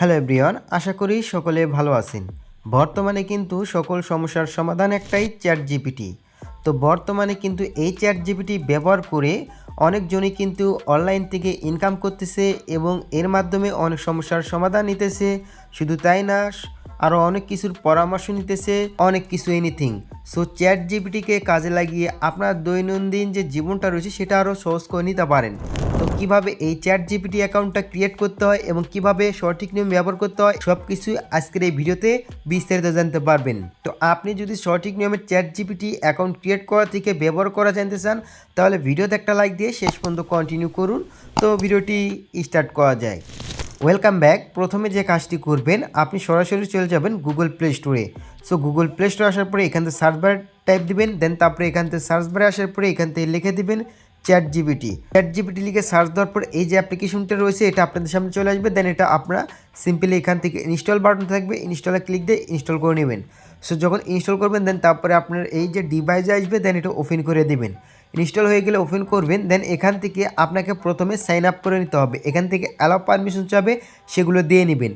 Hello everyone, আশা করি সকলে ভালো আছেন। বর্তমানে কিন্তু সকল সমস্যার সমাধান একটাই চ্যাট জিপিটি তো বর্তমানে কিন্তু এই চ্যাট জিপিটি ব্যবহার করে অনেকজনই কিন্তু অনলাইন থেকে ইনকাম করতেছে এবং এর মাধ্যমে অনেক সমস্যার সমাধান নিতেছে। শুধু তাই না আরও অনেক কিছুর পরামর্শ নিতেছে, অনেক কিছু এনিথিং সো চ্যাট জিপিটিকে কাজে লাগিয়ে আপনার দৈনন্দিন যে জীবনটা রয়েছে সেটা আরও সহজ করে নিতে পারেন। কীভাবে এই চ্যাট জিপিটি অ্যাকাউন্টটা ক্রিয়েট করতে হয় এবং কীভাবে সঠিক নিয়ম ব্যবহার করতে হয় সব কিছু আজকের এই ভিডিওতে বিস্তারিত জানতে পারবেন। তো আপনি যদি সঠিক নিয়মে চ্যাট জিপিটি অ্যাকাউন্ট ক্রিয়েট করা থেকে ব্যবহার করা জানতে চান, তাহলে ভিডিওতে একটা লাইক দিয়ে শেষ পর্যন্ত কন্টিনিউ করুন। তো ভিডিওটি স্টার্ট করা যায়। ওয়েলকাম ব্যাক প্রথমে যে কাজটি করবেন, আপনি সরাসরি চলে যাবেন গুগল প্লে স্টোরে সো গুগল প্লে স্টোরে আসার পরে এখান থেকে সার্চ বার টাইপ দিবেন দেন তারপরে এখান থেকে সার্চ বারে আসার পরে এখান থেকে লিখে দিবেন চ্যাট জিবিটি চ্যাট জিবিটি লিখে সার্চ দেওয়ার পর এই যে অ্যাপ্লিকেশনটা রয়েছে, এটা আপনাদের সামনে চলে আসবে। দেন এটা আপনারা সিম্পলি এখান থেকে ইনস্টল বাটন থাকবে। ইনস্টলে ক্লিক দিয়ে ইনস্টল করে নেবেন। সো যখন ইনস্টল করবেন দেন তারপরে আপনার এই যে ডিভাইসে আসবে দেন এটা ওপেন করে দেবেন। ইনস্টল হয়ে গেলে ওপেন করবেন দেন এখান থেকে আপনাকে প্রথমে সাইন আপ করে নিতে হবে। এখান থেকে অ্যালাউ পারমিশন চাবে, সেগুলো দিয়ে নেবেন।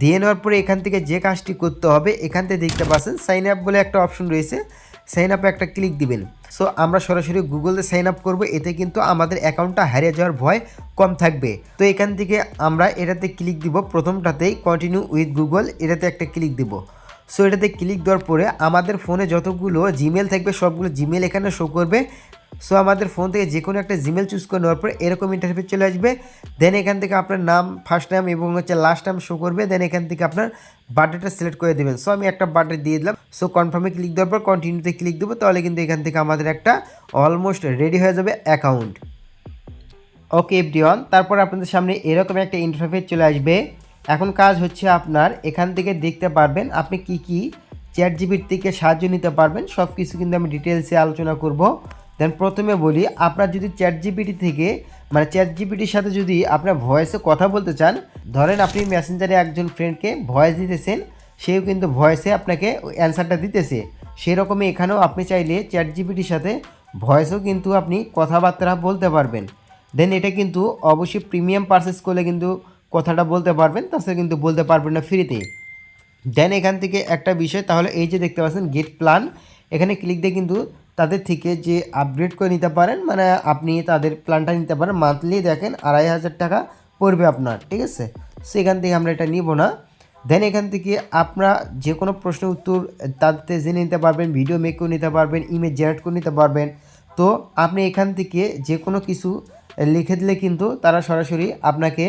দিয়ে নেওয়ার পরে এখান থেকে যে কাজটি করতে হবে, এখান থেকে দেখতে পাচ্ছেন সাইন আপ বলে একটা অপশন রয়েছে। সাইন আপে একটা ক্লিক দিবেন। সো আমরা সরাসরি গুগলে সাইন আপ করব, এতে কিন্তু আমাদের অ্যাকাউন্টটা হারিয়ে যাওয়ার ভয় কম থাকবে। তো এখান থেকে আমরা এটাতে ক্লিক দিব, প্রথমটাতেই কন্টিনিউ উইথ গুগল এটাতে একটা ক্লিক দিব। সো এটাতে ক্লিক দেওয়ার পরে আমাদের ফোনে যতগুলো জিমেল থাকবে, সবগুলো জিমেল এখানে শো করবে। সো আমাদের ফোন থেকে যে কোনো একটা জিমেল চুজ করে নেওয়ার পর এরকম ইন্টারফেস চলে আসবে। দেন এখান থেকে আপনার নাম ফার্স্ট নাম এবং হচ্ছে লাস্ট নাম শো করবে। দেন এখান থেকে আপনার বার্থডেটা সিলেক্ট করে দেবেন। সো আমি একটা বার্থডে দিয়ে দিলাম। সো কনফার্মে ক্লিক দেওয়ার পর কন্টিনিউতে ক্লিক দেবো। তাহলে কিন্তু এখান থেকে আমাদের একটা অলমোস্ট রেডি হয়ে যাবে অ্যাকাউন্ট ওকে এভরিওয়ান তারপর আপনাদের সামনে এরকম একটা ইন্টারফেস চলে আসবে। এখন কাজ হচ্ছে আপনার এখান থেকে দেখতে পারবেন আপনি কি কি চ্যাট জিবির থেকে সাহায্য নিতে পারবেন। সব কিছু কিন্তু আমি ডিটেলসে আলোচনা করব। দেন প্রথমে বলি, আপনার যদি চ্যাট জিপিটি থেকে মানে চ্যাট জিপিটির সাথে যদি আপনার ভয়েসে কথা বলতে চান, ধরেন আপনি মেসেঞ্জারে একজন ফ্রেন্ডকে ভয়েস দিতেছেন, সেও কিন্তু ভয়েসে আপনাকে অ্যান্সারটা দিতেছে। সেরকমই এখানেও আপনি চাইলে চ্যাট জিপিটির সাথে ভয়েসও কিন্তু আপনি কথাবার্তা বলতে পারবেন। দেন এটা কিন্তু অবশ্যই প্রিমিয়াম পারচেস করলে কিন্তু কথাটা বলতে পারবেন, তাছাড়া কিন্তু বলতে পারবেন না ফ্রিতে দেন এখান থেকে একটা বিষয়, তাহলে এই যে দেখতে পাচ্ছেন গেট প্ল্যান এখানে ক্লিক দিয়ে কিন্তু তাদের থেকে যে আপগ্রেড করে নিতে পারেন মানে আপনি তাদের প্ল্যানটা নিতে পারেন। মান্থলি দেখেন আড়াই হাজার টাকা পড়বে আপনার, ঠিক আছে? সেখান থেকে আমরা এটা নিব না। দেন এখান থেকে আপনারা যে কোনো প্রশ্নের উত্তর তাদের জেনে নিতে পারবেন ভিডিও মেক করে নিতে পারবেন ইমেজ জেনারেট করে নিতে পারবেন। তো আপনি এখান থেকে যে কোনো কিছু লিখে দিলে কিন্তু তারা সরাসরি আপনাকে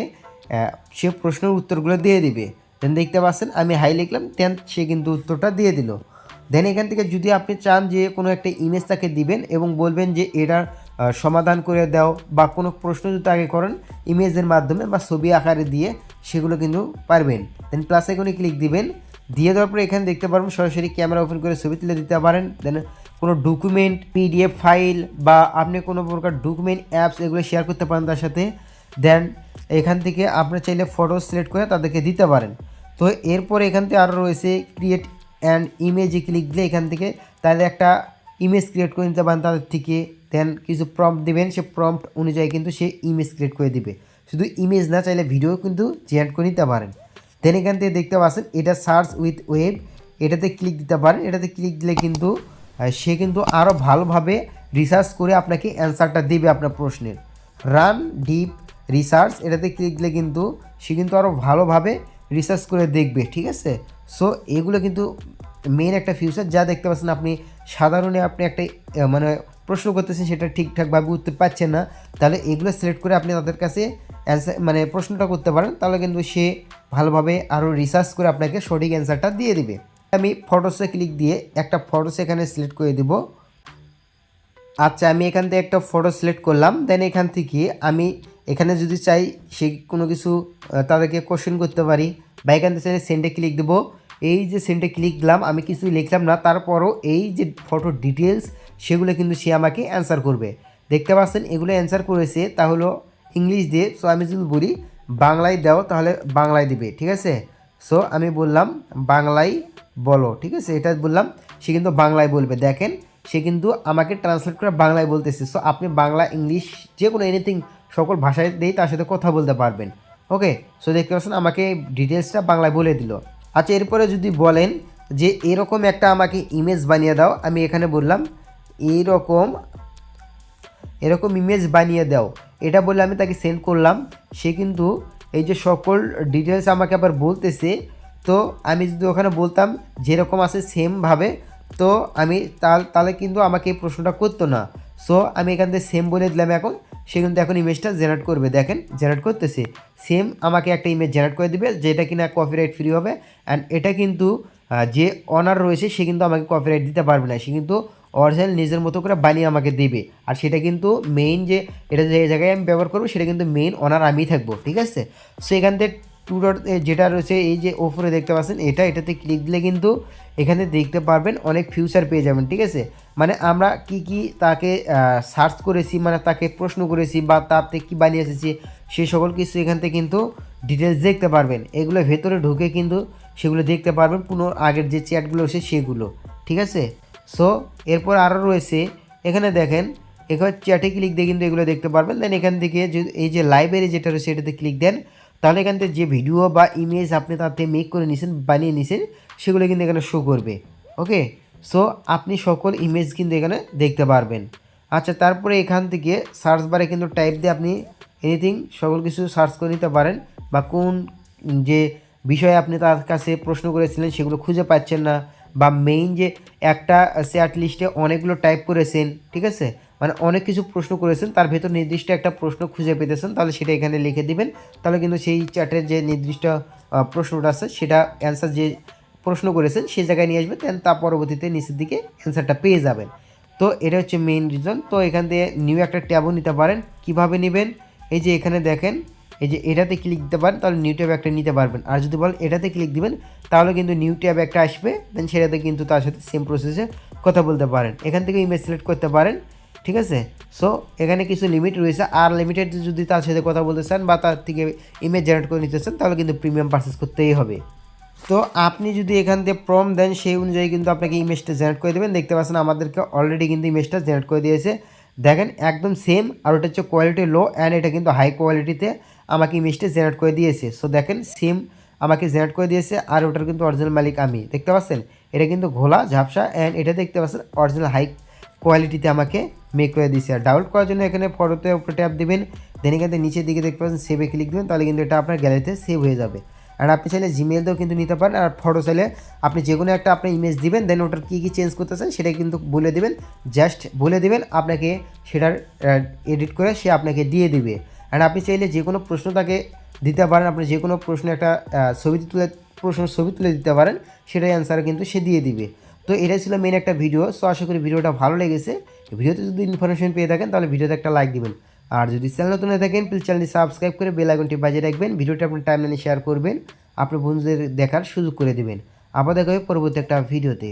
সে প্রশ্নের উত্তরগুলো দিয়ে দিবে। দেন দেখতে পাচ্ছেন আমি হাই লিখলাম দেন সে কিন্তু উত্তরটা দিয়ে দিল। দেন এখান থেকে যদি আপনি চান যে কোনো একটা ইমেজ তাকে দিবেন এবং বলবেন যে এটার সমাধান করে দাও বা কোনো প্রশ্ন যদি আগে করেন ইমেজের মাধ্যমে বা ছবি আকারে দিয়ে সেগুলো কিন্তু পারবেন। দেন প্লাস এখানে ক্লিক দিবেন। দিয়ে দেওয়ার পরে এখানে দেখতে পারবেন সরাসরি ক্যামেরা ওপেন করে ছবি তুলে দিতে পারেন। দেন কোনো ডকুমেন্ট পিডিএফ ফাইল বা আপনি কোনো প্রকার ডকুমেন্ট অ্যাপস এগুলো শেয়ার করতে পারেন তার সাথে। দেন এখান থেকে আপনি চাইলে ফটো সিলেক্ট করে তাদেরকে দিতে পারেন। তো এরপরে এখান থেকে আরও রয়েছে ক্রিয়েট অ্যান্ড ইমেজে ক্লিক দিলে এখান থেকে তাহলে একটা ইমেজ ক্রিয়েট করে নিতে পারেন তাদের থেকে। দেন কিছু প্রম্পট দিবেন, সে প্রম্পট অনুযায়ী কিন্তু সে ইমেজ ক্রিয়েট করে দিবে। শুধু ইমেজ না, চাইলে ভিডিও কিন্তু জেনারেট করে নিতে পারেন। দেন এখান থেকে দেখতে পাচ্ছেন, এটা সার্চ উইথ ওয়েব এটাতে ক্লিক দিতে পারেন। এটাতে ক্লিক দিলে কিন্তু সে কিন্তু আরও ভালোভাবে রিসার্চ করে আপনাকে অ্যান্সারটা দেবে আপনার প্রশ্নের। রান ডিপ রিসার্চ এটাতে ক্লিক দিলে কিন্তু সে কিন্তু আরও ভালোভাবে রিসার্চ করে দেখবে, ঠিক আছে? সো এগুলো কিন্তু মেন একটা ফিউচার যা দেখতে পাচ্ছেন আপনি। সাধারণে আপনি একটা মানে প্রশ্ন করতেছেন সেটা ঠিকঠাকভাবে উত্তর পাচ্ছেন না। তাহলে এগুলো সিলেক্ট করে আপনি তাদের কাছে অ্যান্সার মানে প্রশ্নটা করতে পারেন। তাহলে কিন্তু সে ভালোভাবে আরও রিসার্চ করে আপনাকে সঠিক অ্যান্সারটা দিয়ে দিবে। আমি ফটোসে ক্লিক দিয়ে একটা ফটোস এখানে সিলেক্ট করে দিব। আচ্ছা আমি এখান থেকে একটা ফটো সিলেক্ট করলাম। দেন এখান থেকে আমি এখানে যদি চাই সে কোনো কিছু তাদেরকে কোশ্চেন করতে পারি। বা এখান থেকে সেন্ডে ক্লিক দেবো। এই যে সেন্ডে ক্লিক দিলাম, আমি কিছু লিখলাম না। তারপরও এই যে ফটো ডিটেলস সেগুলো কিন্তু সে আমাকে অ্যান্সার করবে। দেখতে পাচ্ছেন, এগুলো অ্যান্সার করেছে, তা হলো ইংলিশ দিয়ে। সো আমি যদি বলি, বাংলায় দাও, তাহলে বাংলায় দিবে, ঠিক আছে? সো আমি বললাম, বাংলায় বলো, ঠিক আছে? এটা বললাম, সে কিন্তু বাংলায় বলবে। দেখেন, সে কিন্তু আমাকে ট্রান্সলেট করে বাংলায় বলতেছে। সো আপনি বাংলা ইংলিশ যে কোনো এনিথিং সকল ভাষায় দিয়েই তার সাথে কথা বলতে পারবেন। ওকে সো দেখতে পাচ্ছেন, আমাকে ডিটেলসটা বাংলায় বলে দিল। আচ্ছা এরপরে যদি বলেন যে এরকম একটা আমাকে ইমেজ বানিয়ে দাও, আমি এখানে বললাম এইরকম এরকম ইমেজ বানিয়ে দাও। এটা বলে আমি তাকে সেন্ড করলাম। সে কিন্তু এই যে সকল ডিটেলস আমাকে আবার বলতেছে, তো আমি যদি ওখানে বলতাম যেরকম আছে সেমভাবে তো আমি তাহলে কিন্তু আমাকে এই প্রশ্নটা করতো না। সো আমি এখান থেকে সেম বলে দিলাম এখন। সে কিন্তু এখন ইমেজটা জেনারেট করবে। দেখেন জেনারেট করতেছে। সেম আমাকে একটা ইমেজ জেনারেট করে দিবে, যেটা কিনা কপিরাইট ফ্রি হবে। অ্যান্ড এটা কিন্তু যে অনার রয়েছে, সে কিন্তু আমাকে কপিরাইট দিতে পারবে না। সে কিন্তু অরিজিনাল নিজের মতো করে বানিয়ে আমাকে দেবে। আর সেটা কিন্তু মেইন যে, এটা যে জায়গায় আমি ব্যবহার করব, সেটা কিন্তু মেইন অনার আমিই থাকব। ঠিক আছে? সো এখান থেকে টু ডট যেটা রয়েছে, এই যে ওপরে দেখতে পাচ্ছেন, এটা, এটাতে ক্লিক দিলে কিন্তু এখানে দেখতে পারবেন অনেক ফিউচার পেয়ে যাবেন, ঠিক আছে? মানে আমরা কি কি তাকে সার্চ করেছি মানে তাকে প্রশ্ন করেছি বা তাতে কি বানিয়ে এসেছি সেই সকল কিছু এখান থেকে কিন্তু ডিটেলস দেখতে পারবেন। এগুলো ভেতরে ঢুকে কিন্তু সেগুলো দেখতে পারবেন পুনঃ আগের যে চ্যাটগুলো রয়েছে সেগুলো, ঠিক আছে? সো এরপর আরও রয়েছে, এখানে দেখেন এখানে চ্যাটে ক্লিক দিয়ে কিন্তু এগুলো দেখতে পারবেন। দেন এখান থেকে এই যে লাইব্রেরি যেটা রয়েছে, এটাতে ক্লিক দেন। তাহলে এখান থেকে যে ভিডিও বা ইমেজ আপনি তাতে মেক করে নিছেন, বানিয়ে নিছেন, সেগুলো কিন্তু এখানে শো করবে। ওকে সো আপনি সকল ইমেজ কিন্তু এখানে দেখতে পারবেন। আচ্ছা তারপরে এখান থেকে সার্চ বারে কিন্তু টাইপ দিয়ে আপনি এনিথিং সকল কিছু সার্চ করে নিতে পারেন বা কোন যে বিষয়ে আপনি তার কাছে প্রশ্ন করেছিলেন সেগুলো খুঁজে পাচ্ছেন না বা মেইন যে একটা চ্যাট লিস্টে অনেকগুলো টাইপ করেছেন, ঠিক আছে? মানে অনেক কিছু প্রশ্ন করেছেন, তার ভেতর নির্দিষ্ট একটা প্রশ্ন খুঁজে পেতেছেন, তাহলে সেটা এখানে লিখে দিবেন। তাহলে কিন্তু সেই চ্যাটের যে নির্দিষ্ট প্রশ্নটা আছে, সেটা অ্যান্সার যে প্রশ্ন করেছেন, সেই জায়গায় নিয়ে আসবেন দেন তার পরবর্তীতে নিচের দিকে অ্যান্সারটা পেয়ে যাবেন। তো এটা হচ্ছে মেইন রিজন তো এখান থেকে নিউ একটা ট্যাবও নিতে পারেন, কীভাবে নেবেন? এই যে এখানে দেখেন, এই যে এটাতে ক্লিক দিতে পারেন, তাহলে নিউ ট্যাব একটা নিতে পারবেন। আর যদি বলেন এটাতে ক্লিক দিবেন, তাহলে কিন্তু নিউ ট্যাব একটা আসবে দেন সেটাতে কিন্তু তার সাথে সেম প্রসেসে কথা বলতে পারেন। এখান থেকে ইমেজ সিলেক্ট করতে পারেন। ঠিক আছে? সো এখানে কিছু লিমিট রয়েছে। আর লিমিটেড যদি তার সাথে কথা বলতে চান বা তার থেকে ইমেজ জেনারেট করে নিতে চান, তাহলে কিন্তু প্রিমিয়াম পারচেস করতেই হবে। তো আপনি যদি এখান থেকে প্রম দেন, সেই অনুযায়ী কিন্তু আপনাকে ইমেজটা জেনারেট করে দেবেন। দেখতে পাচ্ছেন আমাদেরকে অলরেডি কিন্তু ইমেজটা জেনারেট করে দিয়েছে। দেখেন, একদম সেম আর ওটা হচ্ছে কোয়ালিটি লো অ্যান্ড এটা কিন্তু হাই কোয়ালিটিতে আমাকে ইমেজটা জেনারেট করে দিয়েছে। সো দেখেন সেম আমাকে জেনারেট করে দিয়েছে, আর ওটার কিন্তু অরিজিনাল মালিক আমি। দেখতে পাচ্ছেন? এটা কিন্তু ঘোলা, ঝাপসা অ্যান্ড এটা দেখতে পাচ্ছেন অরিজিনাল হাই কোয়ালিটিতে আমাকে মেক করে দিয়েছে আর ডাউনলোড করার জন্য এখানে ফটোতে উপরে ট্যাপ দিবেন দেন এখান নিচের দিকে দেখতে পাচ্ছেন সেভে ক্লিক দেবেন, তাহলে কিন্তু এটা আপনার গ্যালারিতে সেভ হয়ে যাবে। আর আপনি চাইলে জিমেল দিয়েও কিন্তু নিতে পারেন, আর ফটো চাইলে আপনি যে কোনো একটা আপনি ইমেজ দিবেন দেন ওটার কী কী চেঞ্জ করতে চান সেটা কিন্তু বলে দেবেন জাস্ট বলে দেবেন, আপনাকে সেটার এডিট করে সে আপনাকে দিয়ে দিবে। আর আপনি চাইলে যে কোনো প্রশ্ন তাকে দিতে পারেন, আপনি যে কোনো প্রশ্ন একটা ছবি তুলে প্রশ্ন ছবি তুলে দিতে পারেন, সেটাই অ্যান্সার কিন্তু সে দিয়ে দিবে। তো এটাই ছিল মেন একটা ভিডিও সো আশা করি ভিডিওটা ভালো লেগেছে। ভিডিওতে যদি ইনফরমেশন পেয়ে থাকেন, তাহলে ভিডিওতে একটা লাইক দিবেন। আর যদি চ্যানেল নতুন হয়ে থাকেন প্লিজ চ্যানেলটি সাবস্ক্রাইব করে বেল আইকনটি বাজিয়ে রাখবেন। ভিডিওটা আপনার টাইমলাইনে শেয়ার করবেন, আপনার বন্ধুদের দেখার সুযোগ করে দেবেন। আবার দেখা হবে পরবর্তী একটা ভিডিওতে